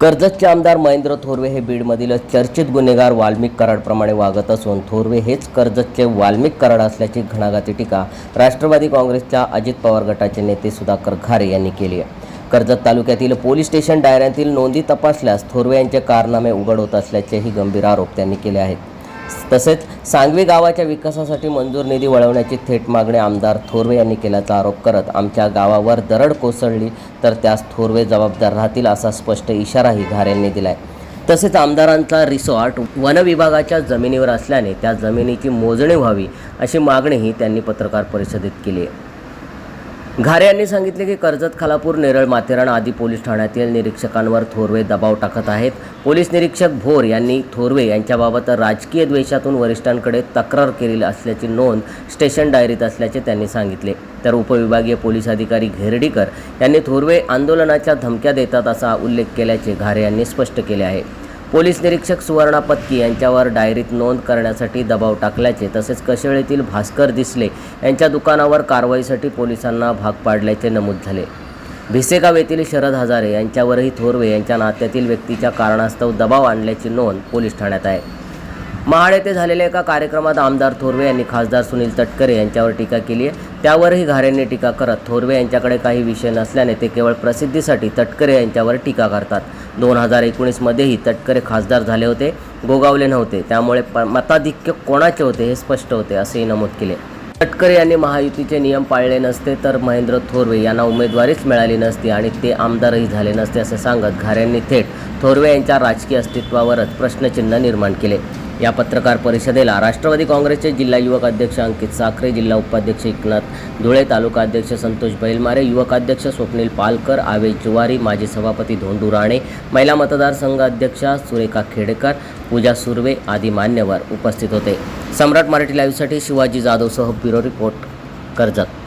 कर्जतचे आमदार महेंद्र थोरवे हे बीडमधील चर्चित गुन्हेगार वाल्मिक कराडप्रमाणे वागत असून थोरवे हेच कर्जतचे वाल्मिक कराड असल्याची घणाघाती टीका राष्ट्रवादी काँग्रेसच्या अजित पवार गटाचे नेते सुधाकर घारे यांनी केली आहे. कर्जत तालुक्यातील पोलीस स्टेशन डायऱ्यांतील नोंदी तपासल्यास थोरवे यांचे कारनामे उघड होत असल्याचेही गंभीर आरोप त्यांनी केले आहेत. तसेच सांगवी गावाच्या विकासासाठी मंजूर निधी वळवण्याची थेट मागणी आमदार थोरवे यांनी केल्याचा आरोप करत आमच्या गावावर दरड कोसळली तर त्यास थोरवे जबाबदार राहतील असा स्पष्ट इशाराही घारेंनी दिलाय. तसेच आमदारांचा रिसॉर्ट वनविभागाच्या जमिनीवर असल्याने त्या जमिनीची मोजणी व्हावी अशी मागणीही त्यांनी पत्रकार परिषदेत केली आहे. घारे यांनी सांगितले की कर्जत खालापूर नेरळ माथेरान आदी पोलीस ठाण्यातील निरीक्षकांवर थोरवे दबाव टाकत आहेत. पोलीस निरीक्षक भोर यांनी थोरवे यांच्याबाबत राजकीय द्वेषातून वरिष्ठांकडे तक्रार केलेली असल्याची नोंद स्टेशन डायरीत असल्याचे त्यांनी सांगितले. तर उपविभागीय पोलीस अधिकारी घेरडीकर यांनी थोरवे आंदोलनाच्या धमक्या देतात असा उल्लेख केल्याचे घारे यांनी स्पष्ट केले आहे. पोलीस निरीक्षक सुवर्णा पत्की यांच्यावर डायरीत नोंद करण्यासाठी दबाव टाकल्याचे तसेच कशेळीतील भास्कर दिसले यांच्या दुकानावर कारवाईसाठी पोलिसांना भाग पाडल्याचे नमूद झाले. भिसेगाव येथील शरद हजारे यांच्यावरही थोरवे यांच्या नात्यातील व्यक्तीच्या कारणास्तव दबाव आणल्याची नोंद पोलीस ठाण्यात आहे. महाड येथे झालेल्या एका कार्यक्रमात आमदार थोरवे यांनी खासदार सुनील तटकरे यांच्यावर टीका केली आहे. त्यावरही घारेंनी टीका करत थोरवे यांच्याकडे काही विषय नसल्याने ते केवळ प्रसिद्धीसाठी तटकरे यांच्यावर टीका करतात. दोन हजार एकोणीसमध्येही तटकरे खासदार झाले होते गोगावले नव्हते. त्यामुळे प मताधिक्य कोणाचे होते हे स्पष्ट होते असेही नमूद केले. तटकरे यांनी महायुतीचे नियम पाळले नसते तर महेंद्र थोरवे यांना उमेदवारीच मिळाली नसती आणि ते आमदारही झाले नसते असे सांगत घाऱ्यांनी थेट थोरवे यांच्या राजकीय अस्तित्वावरच प्रश्नचिन्ह निर्माण केले. या पत्रकार परिषदेला राष्ट्रवादी काँग्रेसचे जिल्हा युवक अध्यक्ष अंकित साखरे जिल्हा उपाध्यक्ष एकनाथ धुळे तालुका अध्यक्ष संतोष बैलमारे युवकाध्यक्ष स्वप्नील पालकर आवेश जुवारी माजी सभापती धोंडू राणे महिला मतदारसंघ अध्यक्षा सुरेखा खेडेकर पूजा सुर्वे आदी मान्यवर उपस्थित होते. सम्राट मराठी लाईव्हसाठी शिवाजी जाधवसह ब्युरो रिपोर्ट कर्जत.